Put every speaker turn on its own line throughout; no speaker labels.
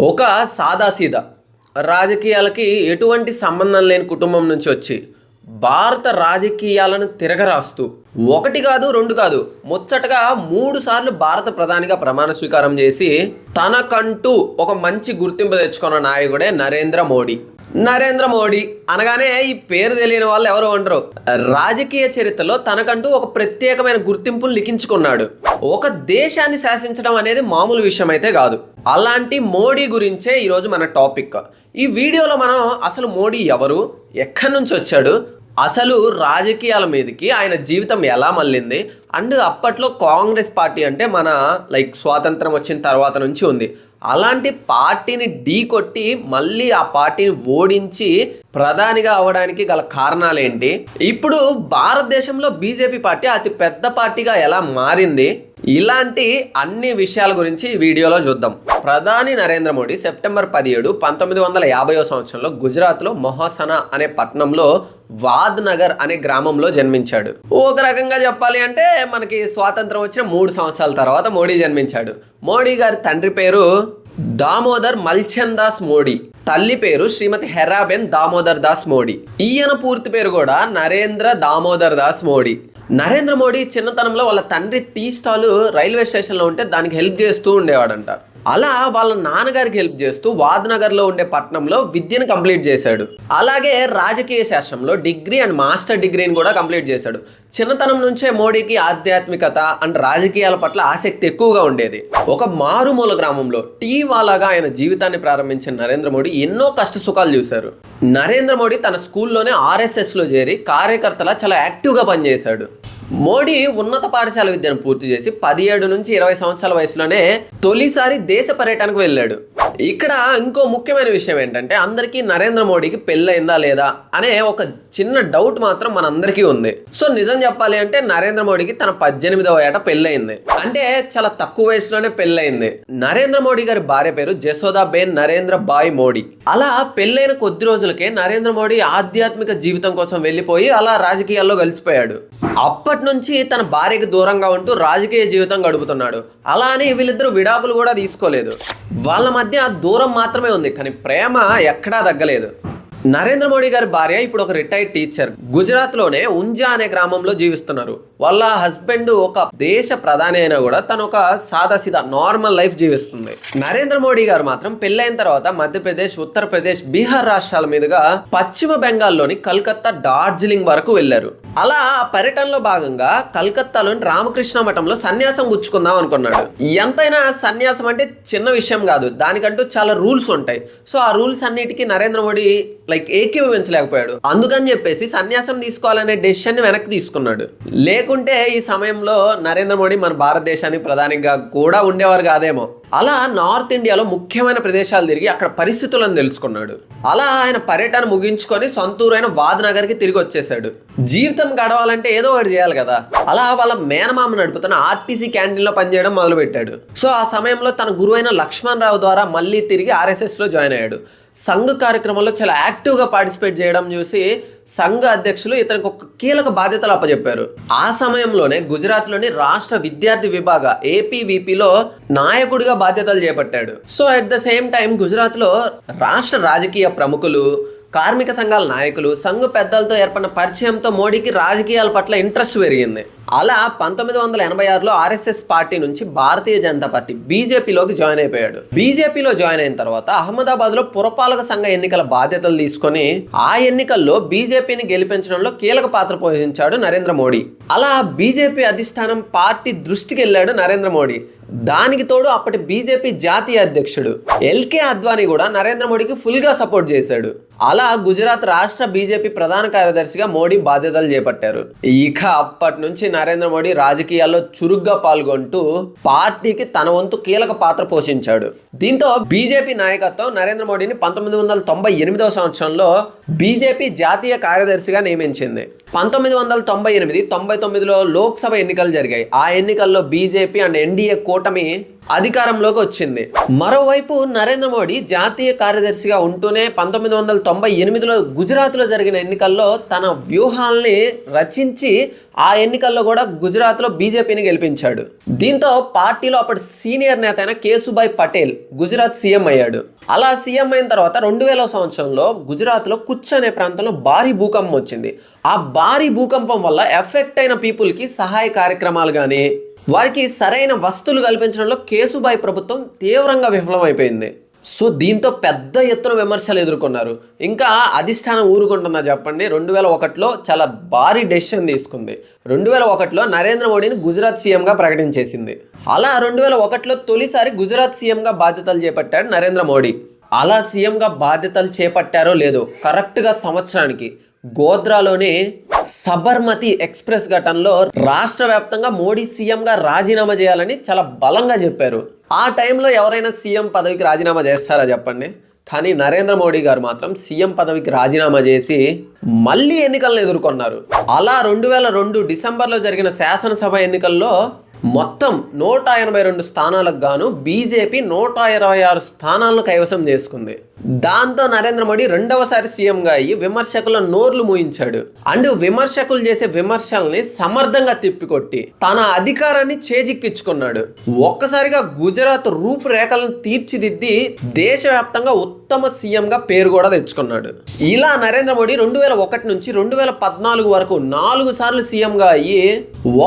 ఒక సాదాసీదా. రాజకీయాలకి ఎటువంటి సంబంధం లేని కుటుంబం నుంచి వచ్చి భారత రాజకీయాలను తిరగరాస్తూ ఒకటి కాదు రెండు కాదు ముచ్చటగా మూడు సార్లు భారత ప్రధానిగా ప్రమాణ స్వీకారం చేసి తనకంటూ ఒక మంచి గుర్తింపు తెచ్చుకున్న నాయకుడే నరేంద్ర మోడీ. నరేంద్ర మోడీ అనగానే ఈ పేరు తెలియని వాళ్ళు ఎవరు ఉండరు. రాజకీయ చరిత్రలో తనకంటూ ఒక ప్రత్యేకమైన గుర్తింపును లిఖించుకున్నాడు. ఒక దేశాన్ని శాసించడం అనేది మామూలు విషయం అయితే కాదు. అలాంటి మోడీ గురించే ఈరోజు మన టాపిక్. ఈ వీడియోలో మనం అసలు మోడీ ఎవరు ఎక్కడి నుంచి వచ్చాడు అసలు రాజకీయాల మీదకి ఆయన జీవితం ఎలా మళ్ళింది అండ్ అప్పట్లో కాంగ్రెస్ పార్టీ అంటే మన లైక్ స్వాతంత్రం వచ్చిన తర్వాత నుంచి ఉంది. అలాంటి పార్టీని ఢీ కొట్టి మళ్ళీ ఆ పార్టీని ఓడించి ప్రధానిగా అవ్వడానికి గల కారణాలేంటి? ఇప్పుడు భారతదేశంలో బీజేపీ పార్టీ అతి పెద్ద పార్టీగా ఎలా మారింది? ఇలాంటి అన్ని విషయాల గురించి ఈ వీడియోలో చూద్దాం. ప్రధాని నరేంద్ర మోడీ సెప్టెంబర్ పదిహేడు పంతొమ్మిది వందల యాభైవ సంవత్సరంలో గుజరాత్లో మొహసనా అనే పట్టణంలో వాద్ నగర్ అనే గ్రామంలో జన్మించాడు. ఒక రకంగా చెప్పాలి అంటే మనకి స్వాతంత్రం వచ్చిన మూడు సంవత్సరాల తర్వాత మోడీ జన్మించాడు. మోడీ గారి తండ్రి పేరు దామోదర్ మల్చంద్ దాస్ మోడీ. తల్లి పేరు శ్రీమతి హెరాబెన్ దామోదర్ దాస్ మోడీ. ఈయన పూర్తి పేరు కూడా నరేంద్ర దామోదర్ దాస్ మోడీ. నరేంద్ర మోడీ చిన్నతనంలో వాళ్ళ తండ్రి టీ స్టాల్ రైల్వే స్టేషన్లో ఉంటే దానికి హెల్ప్ చేస్తూ ఉండేవాడంట. అలా వాళ్ళ నాన్నగారికి హెల్ప్ చేస్తూ వాద్నగర్లో ఉండే పట్టణంలో విద్యను కంప్లీట్ చేశాడు. అలాగే రాజకీయ శాస్త్రంలో డిగ్రీ అండ్ మాస్టర్ డిగ్రీని కూడా కంప్లీట్ చేశాడు. చిన్నతనం నుంచే మోడీకి ఆధ్యాత్మికత అండ్ రాజకీయాల పట్ల ఆసక్తి ఎక్కువగా ఉండేది. ఒక మారుమూల గ్రామంలో టీ వాలాగా ఆయన జీవితాన్ని ప్రారంభించిన నరేంద్ర మోడీ ఎన్నో కష్ట సుఖాలు చూశారు. నరేంద్ర మోడీ తన స్కూల్లోనే ఆర్ఎస్ఎస్లో చేరి కార్యకర్తలా చాలా యాక్టివ్గా పనిచేశాడు. మోడీ ఉన్నత పాఠశాల విద్యను పూర్తి చేసి పదిహేడు నుంచి ఇరవై సంవత్సరాల వయసులోనే తొలిసారి దేశ పర్యటనకు వెళ్ళాడు. ఇక్కడ ఇంకో ముఖ్యమైన విషయం ఏంటంటే అందరికీ నరేంద్ర మోడీకి పెళ్ళయిందా లేదా అనే ఒక చిన్న డౌట్ మాత్రం మనందరికీ ఉంది. సో నిజం చెప్పాలి అంటే నరేంద్ర మోడీకి తన పద్దెనిమిదవ ఏట పెళ్ళయింది. అంటే చాలా తక్కువ వయసులోనే పెళ్ళయింది. నరేంద్ర మోడీ గారి భార్య పేరు జసోదాబేన్ నరేంద్ర బాయ్ మోడీ. అలా పెళ్ళైన కొద్ది రోజులకే నరేంద్ర మోడీ ఆధ్యాత్మిక జీవితం కోసం వెళ్ళిపోయి అలా రాజకీయాల్లో కలిసిపోయాడు. అప్పటి నుంచి తన భార్యకి దూరంగా ఉంటూ రాజకీయ జీవితం గడుపుతున్నాడు. అలా అని వీళ్ళిద్దరూ విడాకులు కూడా తీసుకోలేదు. వాళ్ళ మధ్య దూరం మాత్రమే ఉంది కానీ ప్రేమ ఎక్కడా తగ్గలేదు. నరేంద్ర మోడీ గారి భార్య ఇప్పుడు ఒక రిటైర్డ్ టీచర్ గుజరాత్లోనే ఉంజా అనే గ్రామంలో జీవిస్తున్నారు. వాళ్ళ హస్బెండ్ ఒక దేశ ప్రధాని అయినా కూడా తను ఒక సాదాసీదా నార్మల్ లైఫ్ జీవిస్తుంది. నరేంద్ర మోడీ గారు మాత్రం పెళ్ళైన తర్వాత మధ్యప్రదేశ్ ఉత్తరప్రదేశ్ బీహార్ రాష్ట్రాల మీదుగా పశ్చిమ బెంగాల్లోని కల్కత్తా డార్జిలింగ్ వరకు వెళ్ళారు. అలా ఆ పర్యటనలో భాగంగా కల్కత్తాలోని రామకృష్ణ మఠంలో సన్యాసం గుచ్చుకుందాం అనుకున్నాడు. ఎంతైనా సన్యాసం అంటే చిన్న విషయం కాదు. దానికంటూ చాలా రూల్స్ ఉంటాయి. సో ఆ రూల్స్ అన్నిటికీ నరేంద్ర మోడీ లైక్ ఏకీభవించలేకపోయాడు. అందుకని చెప్పేసి సన్యాసం తీసుకోవాలనే డెసిషన్ వెనక్కి తీసుకున్నాడు. లేకుంటే ఈ సమయంలో నరేంద్ర మోడీ మన భారతదేశానికి ప్రధానిగా కూడా ఉండేవారు కాదేమో. అలా నార్త్ ఇండియాలో ముఖ్యమైన ప్రదేశాలు తిరిగి అక్కడ పరిస్థితులను తెలుసుకున్నాడు. అలా ఆయన పర్యటన ముగించుకొని సొంతూరైన వాద్నగర్కి తిరిగి వచ్చేసాడు జీవితం గడవాలంటే ఏదో ఒకటి చేయాలి కదా. అలా వాళ్ళ మేనమామ నడుపుతున్న ఆర్టీసీ క్యాంటీన్లో పనిచేయడం మొదలుపెట్టాడు. సో ఆ సమయంలో తన గురువైన లక్ష్మణ్ రావు ద్వారా మళ్ళీ తిరిగి ఆర్ఎస్ఎస్లో జాయిన్ అయ్యాడు. సంఘ కార్యక్రమంలో చాలా యాక్టివ్గా పార్టిసిపేట్ చేయడం చూసి సంఘ అధ్యక్షులు ఇతనికి ఒక కీలక బాధ్యతలు అప్పచెప్పారు ఆ సమయంలోనే గుజరాత్లోని రాష్ట్ర విద్యార్థి విభాగ ఏపీవీపీలో నాయకుడిగా బాధ్యతలు చేపట్టాడు. So at the same time గుజరాత్లో రాష్ట్ర రాజకీయ ప్రముఖులు కార్మిక సంఘాల నాయకులు సంఘ పెద్దలతో ఏర్పడిన పరిచయంతో మోడీకి రాజకీయాల పట్ల ఇంట్రెస్ట్ పెరిగింది. అలా పంతొమ్మిది వందల ఎనభై ఆరులో ఆర్ఎస్ఎస్ పార్టీ నుంచి భారతీయ జనతా పార్టీ బీజేపీలోకి జాయిన్ అయిపోయాడు. బీజేపీలో జాయిన్ అయిన తర్వాత అహ్మదాబాద్లో పురపాలక సంఘ ఎన్నికల బాధ్యతలు తీసుకొని ఆ ఎన్నికల్లో బీజేపీని గెలిపించడంలో కీలక పాత్ర పోషించాడు నరేంద్ర మోడీ. అలా బీజేపీ అధిష్టానం పార్టీ దృష్టికి వెళ్ళాడు నరేంద్ర మోడీ. దానికి తోడు అప్పటి బీజేపీ జాతీయ అధ్యక్షుడు ఎల్కే అద్వానీ కూడా నరేంద్ర మోడీకి ఫుల్గా సపోర్ట్ చేశాడు. అలా గుజరాత్ రాష్ట్ర బీజేపీ ప్రధాన కార్యదర్శిగా మోడీ బాధ్యతలు చేపట్టారు. ఇక అప్పటి నుంచి నరేంద్ర మోడీ రాజకీయాల్లో చురుగ్గా పాల్గొంటూ పార్టీకి తన వంతు కీలక పాత్ర పోషించాడు. దీంతో బీజేపీ నాయకత్వం నరేంద్ర మోడీని పంతొమ్మిది వందల తొంభై ఎనిమిదవ సంవత్సరంలో బీజేపీ జాతీయ కార్యదర్శిగా నియమించింది. పంతొమ్మిది వందల తొంభై ఎనిమిది తొంభై తొమ్మిదిలో లోక్సభ ఎన్నికలు జరిగాయి. ఆ ఎన్నికల్లో బీజేపీ అండ్ ఎన్డీఏ కూటమి అధికారంలోకి వచ్చింది. మరోవైపు నరేంద్ర మోడీ జాతీయ కార్యదర్శిగా ఉంటూనే పంతొమ్మిది వందల తొంభై ఎనిమిదిలో గుజరాత్లో జరిగిన ఎన్నికల్లో తన వ్యూహాల్ని రచించి ఆ ఎన్నికల్లో కూడా గుజరాత్లో బీజేపీని గెలిపించాడు. దీంతో పార్టీలో అప్పటి సీనియర్ నేత అయిన కేసుభాయ్ పటేల్ గుజరాత్ సీఎం అయ్యాడు. అలా సీఎం అయిన తర్వాత రెండు వేల సంవత్సరంలో గుజరాత్లో కుచ్ అనే ప్రాంతంలో భారీ భూకంపం వచ్చింది. ఆ భారీ భూకంపం వల్ల ఎఫెక్ట్ అయిన పీపుల్కి సహాయ కార్యక్రమాలు కానీ వారికి సరైన వస్తువులు కల్పించడంలో కేసుబాయ్ ప్రభుత్వం తీవ్రంగా విఫలమైపోయింది. సో దీంతో పెద్ద ఎత్తున విమర్శలు ఎదుర్కొన్నారు. ఇంకా అధిష్టానం ఊరుకుంటుందా చెప్పండి. రెండు వేల ఒకటిలో చాలా భారీ డెసిషన్ తీసుకుంది. రెండు వేల ఒకటిలో నరేంద్ర మోడీని గుజరాత్ సీఎంగా ప్రకటించేసింది. అలా రెండు వేల ఒకటిలో తొలిసారి గుజరాత్ సీఎంగా బాధ్యతలు చేపట్టాడు నరేంద్ర మోడీ. అలా సీఎంగా బాధ్యతలు చేపట్టారో లేదో కరెక్ట్గా సంవత్సరానికి గోద్రాలోని సబర్మతి ఎక్స్ప్రెస్ ఘటనలో రాష్ట్ర వ్యాప్తంగా మోడీ సీఎంగా రాజీనామా చేయాలని చాలా బలంగా చెప్పారు. ఆ టైంలో ఎవరైనా సీఎం పదవికి రాజీనామా చేస్తారా చెప్పండి? కానీ నరేంద్ర మోడీ గారు మాత్రం సీఎం పదవికి రాజీనామా చేసి మళ్ళీ ఎన్నికలను ఎదుర్కొన్నారు. అలా రెండు వేల రెండు డిసెంబర్లో జరిగిన శాసనసభ ఎన్నికల్లో మొత్తం నూట ఎనభై రెండు స్థానాలకు గాను బీజేపీ నూట ఇరవై ఆరు స్థానాలను కైవసం చేసుకుంది. దాంతో నరేంద్ర మోడీ రెండవసారి సీఎంగా అయ్యి విమర్శకుల నోర్లు మూయించాడు. అండ్ విమర్శకులు చేసే విమర్శల్ని సమర్థంగా తిప్పికొట్టి తన అధికారాన్ని చేజిక్కించుకున్నాడు. ఒక్కసారిగా గుజరాత్ రూపురేఖలను తీర్చిదిద్ది దేశవ్యాప్తంగా ఉత్తమ సీఎంగా పేరు కూడా తెచ్చుకున్నాడు. ఇలా నరేంద్ర మోడీ రెండు వేల ఒకటి నుంచి రెండు వేల పద్నాలుగు వరకు నాలుగు సార్లు సీఎంగా అయ్యి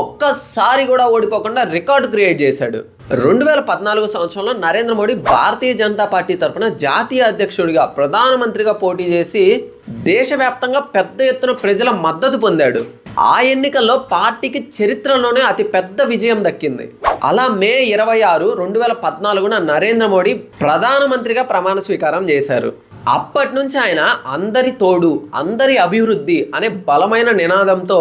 ఒక్కసారి కూడా ఓడిపోకుండా రికార్డు క్రియేట్ చేశాడు. రెండు వేల పద్నాలుగు సంవత్సరంలో నరేంద్ర మోడీ భారతీయ జనతా పార్టీ తరఫున జాతీయ అధ్యక్షుడిగా ప్రధానమంత్రిగా పోటీ చేసి దేశవ్యాప్తంగా పెద్ద ఎత్తున ప్రజల మద్దతు పొందాడు. ఆ ఎన్నికల్లో పార్టీకి చరిత్రలోనే అతి పెద్ద విజయం దక్కింది. అలా మే ఇరవై ఆరు రెండు వేల పద్నాలుగున నరేంద్ర మోడీ ప్రధానమంత్రిగా ప్రమాణ స్వీకారం చేశారు. అప్పటి నుంచి ఆయన అందరి తోడు అందరి అభివృద్ధి అనే బలమైన నినాదంతో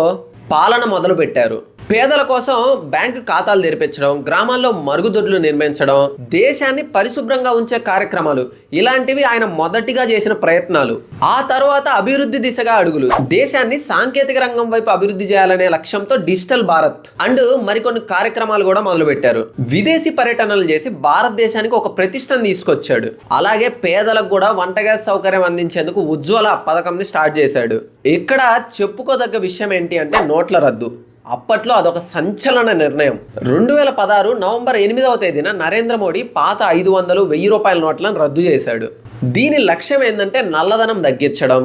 పాలన మొదలుపెట్టారు. పేదల కోసం బ్యాంకు ఖాతాలు తెరిపించడం గ్రామాల్లో మరుగుదొడ్లు నిర్మించడం దేశాన్ని పరిశుభ్రంగా ఉంచే కార్యక్రమాలు ఇలాంటివి ఆయన మొదటిగా చేసిన ప్రయత్నాలు. ఆ తర్వాత అభివృద్ధి దిశగా అడుగులు. దేశాన్ని సాంకేతిక రంగం వైపు అభివృద్ధి చేయాలనే లక్ష్యంతో డిజిటల్ భారత్ అండ్ మరికొన్ని కార్యక్రమాలు కూడా మొదలుపెట్టారు. విదేశీ పర్యటనలు చేసి భారతదేశానికి ఒక ప్రతిష్టను తీసుకొచ్చాడు. అలాగే పేదలకు కూడా వంట గ్యాస్ సౌకర్యం అందించేందుకు ఉజ్వల పథకంని స్టార్ట్ చేశాడు. ఇక్కడ చెప్పుకోదగ్గ విషయం ఏంటి అంటే నోట్ల రద్దు. అప్పట్లో అదొక సంచలన నిర్ణయం. రెండు వేల పదహారు నవంబర్ ఎనిమిదవ తేదీన నరేంద్ర మోడీ పాత ఐదు వందలు వెయ్యి రూపాయల నోట్లను రద్దు చేశాడు. దీని లక్ష్యం ఏంటంటే నల్లధనం తగ్గించడం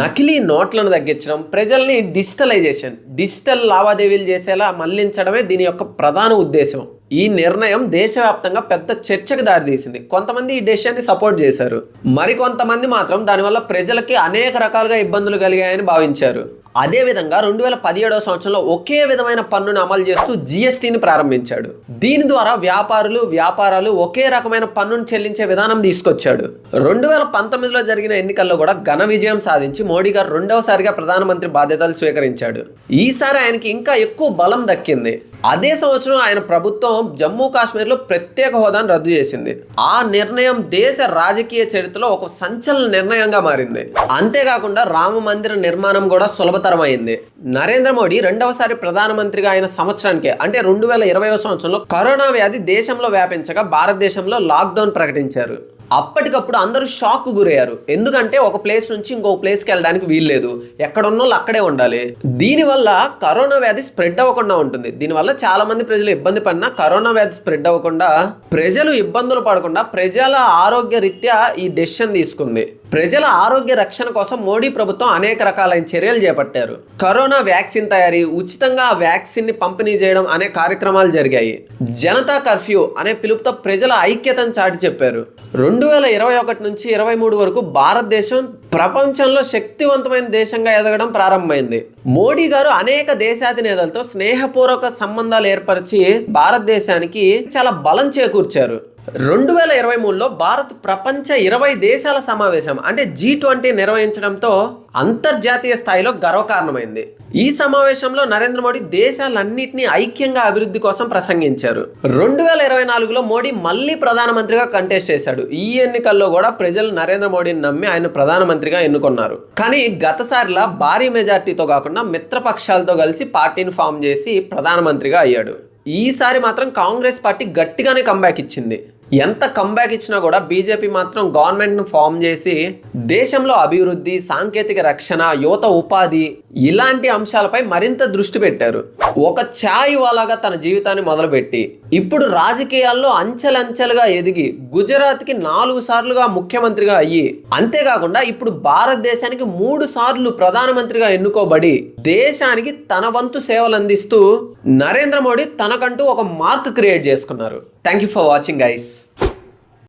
నకిలీ నోట్లను తగ్గించడం ప్రజల్ని డిజిటలైజేషన్ డిజిటల్ లావాదేవీలు చేసేలా మళ్ళించడమే దీని యొక్క ప్రధాన ఉద్దేశం. ఈ నిర్ణయం దేశవ్యాప్తంగా పెద్ద చర్చకు దారితీసింది కొంతమంది ఈ డెసిషన్ని సపోర్ట్ చేశారు. మరికొంతమంది మాత్రం దానివల్ల ప్రజలకి అనేక రకాలుగా ఇబ్బందులు కలిగాయని భావించారు. అదేవిధంగా రెండు వేల పదిహేడవ సంవత్సరంలో ఒకే విధమైన పన్నును అమలు చేస్తూ జిఎస్టీని ప్రారంభించాడు. దీని ద్వారా వ్యాపారులు వ్యాపారాలు ఒకే రకమైన పన్నును చెల్లించే విధానం తీసుకొచ్చాడు. రెండు వేల పంతొమ్మిదిలో జరిగిన ఎన్నికల్లో కూడా ఘన విజయం సాధించి మోడీ గారు రెండవసారిగా ప్రధానమంత్రి బాధ్యతలు స్వీకరించాడు. ఈసారి ఆయనకి ఇంకా ఎక్కువ బలం దక్కింది. అదే సంవత్సరం ఆయన ప్రభుత్వం జమ్మూ కాశ్మీర్లో ప్రత్యేక హోదాను రద్దు చేసింది. ఆ నిర్ణయం దేశ రాజకీయ చరిత్రలో ఒక సంచలన నిర్ణయంగా మారింది. అంతేకాకుండా రామ మందిర నిర్మాణం కూడా సులభతరమైంది. నరేంద్ర మోడీ రెండవసారి ప్రధానమంత్రిగా అయిన సంవత్సరానికే అంటే రెండు వేల ఇరవై సంవత్సరంలో కరోనా వ్యాధి దేశంలో వ్యాపించగా భారతదేశంలో లాక్డౌన్ ప్రకటించారు. అప్పటికప్పుడు అందరూ షాక్ గురయ్యారు. ఎందుకంటే ఒక ప్లేస్ నుంచి ఇంకో ప్లేస్కి వెళ్ళడానికి వీల్లేదు ఎక్కడున్న వాళ్ళు అక్కడే ఉండాలి. దీనివల్ల కరోనా వ్యాధి స్ప్రెడ్ అవ్వకుండా ఉంటుంది. దీనివల్ల చాలా మంది ప్రజలు ఇబ్బంది పడినా కరోనా వ్యాధి స్ప్రెడ్ అవ్వకుండా ప్రజలు ఇబ్బందులు పడకుండా ప్రజల ఆరోగ్య రీత్యా ఈ డెసిషన్ తీసుకుంది. ప్రజల ఆరోగ్య రక్షణ కోసం మోడీ ప్రభుత్వం అనేక రకాలైన చర్యలు చేపట్టారు. కరోనా వ్యాక్సిన్ తయారీ ఉచితంగా ఆ వ్యాక్సిన్ని పంపిణీ చేయడం అనే కార్యక్రమాలు జరిగాయి. జనతా కర్ఫ్యూ అనే పిలుపుతో ప్రజల ఐక్యతను చాటి చెప్పారు. రెండు వేల ఇరవై ఒకటి నుంచి ఇరవై మూడు వరకు భారతదేశం ప్రపంచంలో శక్తివంతమైన దేశంగా ఎదగడం ప్రారంభమైంది. మోడీ గారు అనేక దేశాధినేతలతో స్నేహపూర్వక సంబంధాలు ఏర్పరిచి భారతదేశానికి చాలా బలం చేకూర్చారు. రెండు వేల ఇరవై మూడులో భారత్ ప్రపంచ ఇరవై దేశాల సమావేశం అంటే జీ ట్వంటీ నిర్వహించడంతో అంతర్జాతీయ స్థాయిలో గర్వకారణమైంది. ఈ సమావేశంలో నరేంద్ర మోడీ దేశాలన్నింటినీ ఐక్యంగా అభివృద్ధి కోసం ప్రసంగించారు. రెండు వేల ఇరవై నాలుగులో మోడీ మళ్ళీ ప్రధానమంత్రిగా కంటెస్ట్ చేశాడు. ఈ ఎన్నికల్లో కూడా ప్రజలు నరేంద్ర మోడీని నమ్మి ఆయన ప్రధానమంత్రిగా ఎన్నుకున్నారు. కానీ గతసారిలా భారీ మెజార్టీతో కాకుండా మిత్రపక్షాలతో కలిసి పార్టీని ఫామ్ చేసి ప్రధానమంత్రిగా అయ్యాడు. ఈసారి మాత్రం కాంగ్రెస్ పార్టీ గట్టిగానే కంబ్యాక్ ఇచ్చింది. ఎంత కంబ్యాక్ ఇచ్చినా కూడా బీజేపీ మాత్రం గవర్నమెంట్ను ఫామ్ చేసి దేశంలో అభివృద్ధి సాంకేతిక రక్షణ యువత ఉపాధి ఇలాంటి అంశాలపై మరింత దృష్టి పెట్టారు. ఒక ఛాయ్ వాలాగా తన జీవితాన్ని మొదలుపెట్టి ఇప్పుడు రాజకీయాల్లో అంచెలంచెలుగా ఎదిగి గుజరాత్కి నాలుగు సార్లుగా ముఖ్యమంత్రిగా అయ్యి అంతేకాకుండా ఇప్పుడు భారతదేశానికి మూడు సార్లు ప్రధానమంత్రిగా ఎన్నుకోబడి దేశానికి తన వంతు సేవలు అందిస్తూ నరేంద్ర మోడీ తనకంటూ ఒక మార్క్ క్రియేట్ చేసుకున్నారు. Thank you for watching ice